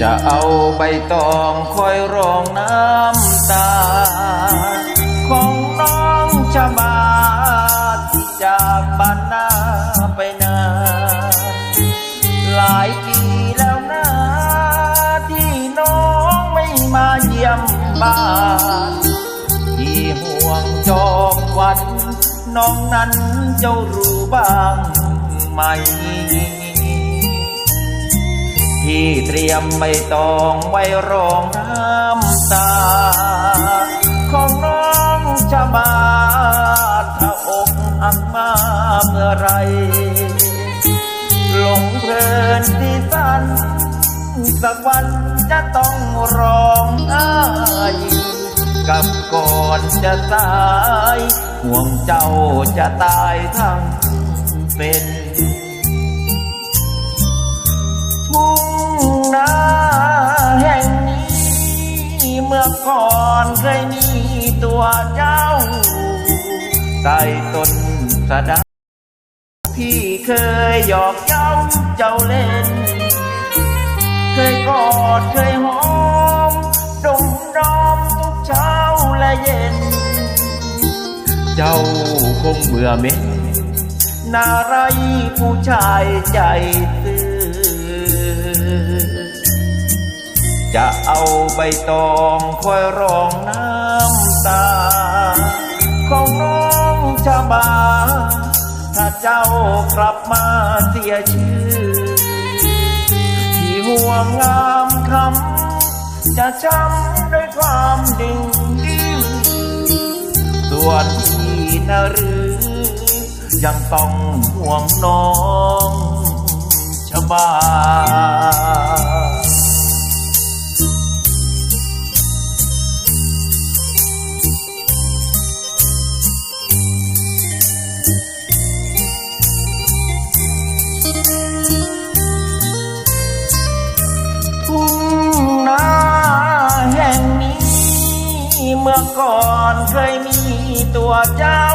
จะเอาใบตองคอยรองน้ำตา ของน้องชะบาที่จากบ้านนาไปนานหลายปีแล้วนะที่น้องไม่มาเยี่ยมบ้านที่ห่วงจอมวัน น้องนั้นเจ้ารู้บ้างไหม ที่เตรียมใบตองไว้รองน้ำตา ของน้องจะมาถ้าอกอักมาเมื่อไร หลงเพลินที่สันสักวันจะต้องร้องไห้กับก่อนจะตาย ห่วงเจ้าจะตายทั้งเป็น ก่อนเคยมีตัวเจ้าใต้ต้นสะดาพี่เคยหยอกเย้าเจ้าเล่น เคยกอดเคยหอมดมดอมทุกเช้าและเย็น เจ้าคงเบื่อเม็นนาไรผู้ชายใจ จะเอาใบตองคอยรองน้ำตา ของน้องชะบา ถ้าเจ้ากลับมาเสียชื่อ ที่ห่วงงามคำจะช้ำด้วยความดิ่งดื้อส่วนพี่นรือ ยังต้องห่วงน้องชะบา มื่อก่อนเคยมีตัวเจ้า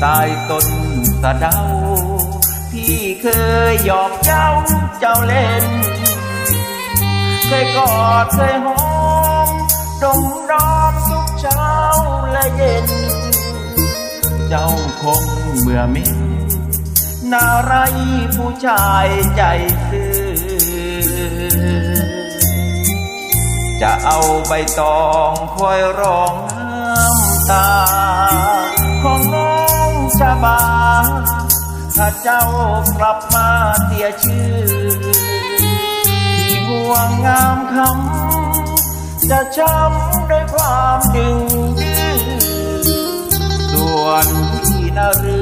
ใต้ต้นสะเดา พี่เคยหยอกเจ้าเจ้าเล่น เคยกอดเคยหอมดมดอมทุกเช้าและเย็น เจ้าคงเบื่อเหม็นนาไรผู้ชายใจซื่อ จะเอาใบตองคอยร้องน้ำตา ของน้องชะบา ถ้าเจ้ากลับมาเตียชื่อที่ห่วงงามคำจะช้ำด้วยความดึงดื้อส่วนที่นารือ